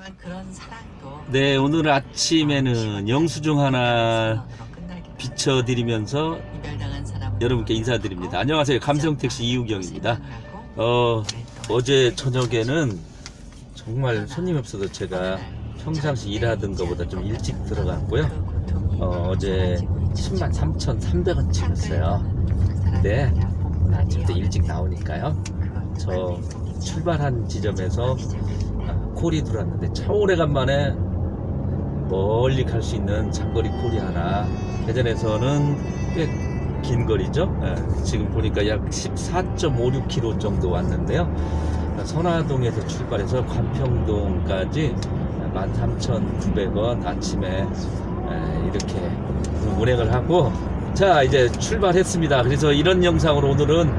하지만 그런 사랑도 네, 오늘 아침에는 영수증 하나 끝나기로 비춰드리면서 이별당한 여러분께 인사드립니다. 안녕하세요. 감성택시 이우경입니다. 어, 또 어제 저녁에는 정말 손님 없어도 제가 평상시 일하던 것보다 좀 일찍 들어갔고요. 그 어, 어제 10만 3,300원 찍었어요. 네, 오늘 아침부터 일찍 나오니까요. 저 출발한 지점에서 아, 콜이 들어왔는데 참 오래간만에 멀리 갈 수 있는 장거리 콜이 하나. 대전에서는 꽤 긴 거리죠? 예, 지금 보니까 약 14.56km 정도 왔는데요. 선화동에서 출발해서 관평동까지 13,900원 아침에 예, 이렇게 운행을 하고 자 이제 출발했습니다. 그래서 이런 영상으로 오늘은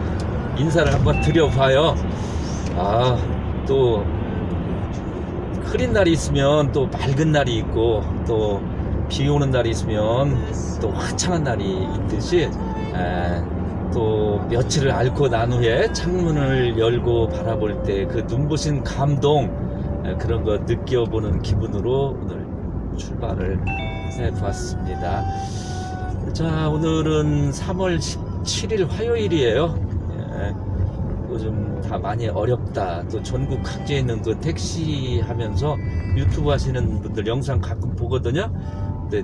인사를 한번 드려봐요. 아또 흐린 날이 있으면 또 맑은 날이 있고 또 비 오는 날이 있으면 또 화창한 날이 있듯이 에, 또 며칠을 앓고 난 후에 창문을 열고 바라볼 때 그 눈부신 감동 에, 그런 거 느껴보는 기분으로 오늘 출발을 해보았습니다. 자 오늘은 3월 17일 화요일이에요. 예. 요즘 다 많이 어렵다. 또 전국 각지에 있는 그 택시 하면서 유튜브 하시는 분들 영상 가끔 보거든요. 근데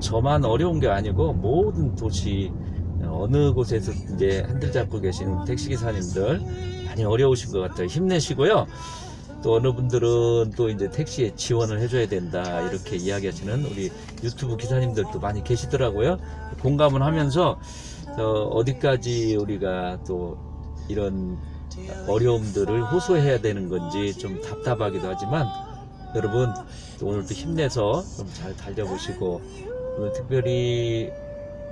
저만 어려운 게 아니고 모든 도시 어느 곳에서 이제 핸들 잡고 계시는 택시 기사님들 많이 어려우신 것 같아요. 힘내시고요. 또 어느 분들은 또 이제 택시에 지원을 해줘야 된다 이렇게 이야기하시는 우리 유튜브 기사님들도 많이 계시더라고요. 공감을 하면서 어, 어디까지 우리가 또 이런 어려움들을 호소해야 되는 건지 좀 답답하기도 하지만 여러분 또 오늘도 힘내서 좀 잘 달려보시고 오늘 특별히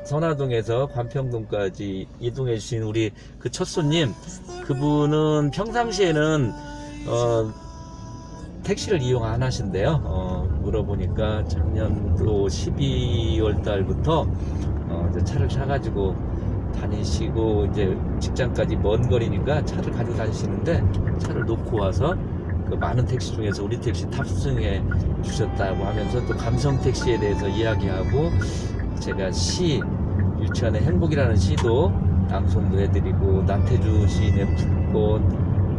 선화동에서 관평동까지 이동해 주신 우리 그 첫 손님 그분은 평상시에는 어, 택시를 이용 안 하신대요. 어, 물어보니까 작년도 12월 달부터 어, 차를 사가지고 다니시고 이제 직장까지 먼 거리니까 차를 가지고 다니시는데 차를 놓고 와서 그 많은 택시 중에서 우리 택시 탑승해 주셨다고 하면서 또 감성 택시에 대해서 이야기하고 제가 시 유치원의 행복이라는 시도 낭송도 해드리고 나태주 시인의 불꽃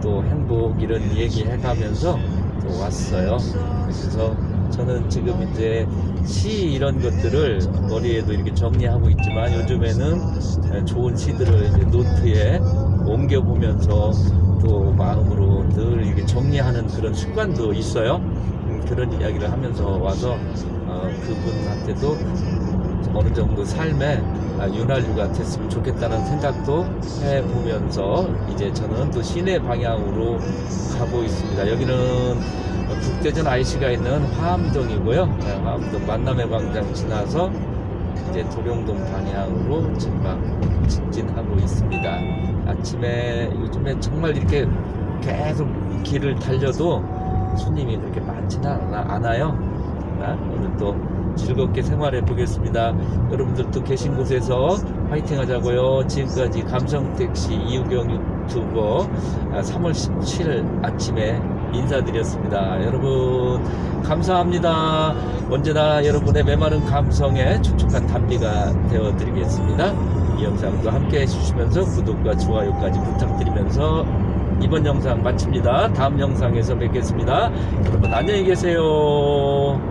또 행복 이런 얘기 해가면서 또 왔어요. 그래서 저는 지금 이제 시 이런 것들을 머리에도 이렇게 정리하고 있지만 요즘에는 좋은 시들을 이제 노트에 옮겨 보면서 또 마음으로 늘 이렇게 정리하는 그런 습관도 있어요. 음, 그런 이야기를 하면서 와서 어, 그분한테도 어느 정도 삶에 아, 윤활유가 됐으면 좋겠다는 생각도 해보면서 이제 저는 또 시내 방향으로 가고 있습니다. 여기는 국대전 IC가 있는 화암동이고요. 네, 화암동 만남의 광장 지나서 이제 도룡동 방향으로 지금 막 직진하고 있습니다. 아침에 요즘에 정말 이렇게 계속 길을 달려도 손님이 그렇게 많지는 않아, 않아요. 아, 오늘 또 즐겁게 생활해 보겠습니다. 여러분들도 계신 곳에서 화이팅 하자고요. 지금까지 감성택시 이우경 유튜버 3월 17일 아침에 인사드렸습니다. 여러분 감사합니다. 언제나 여러분의 메마른 감성에 촉촉한 담비가 되어 드리겠습니다. 이 영상도 함께 해주시면서 구독과 좋아요까지 부탁드리면서 이번 영상 마칩니다. 다음 영상에서 뵙겠습니다. 여러분 안녕히 계세요.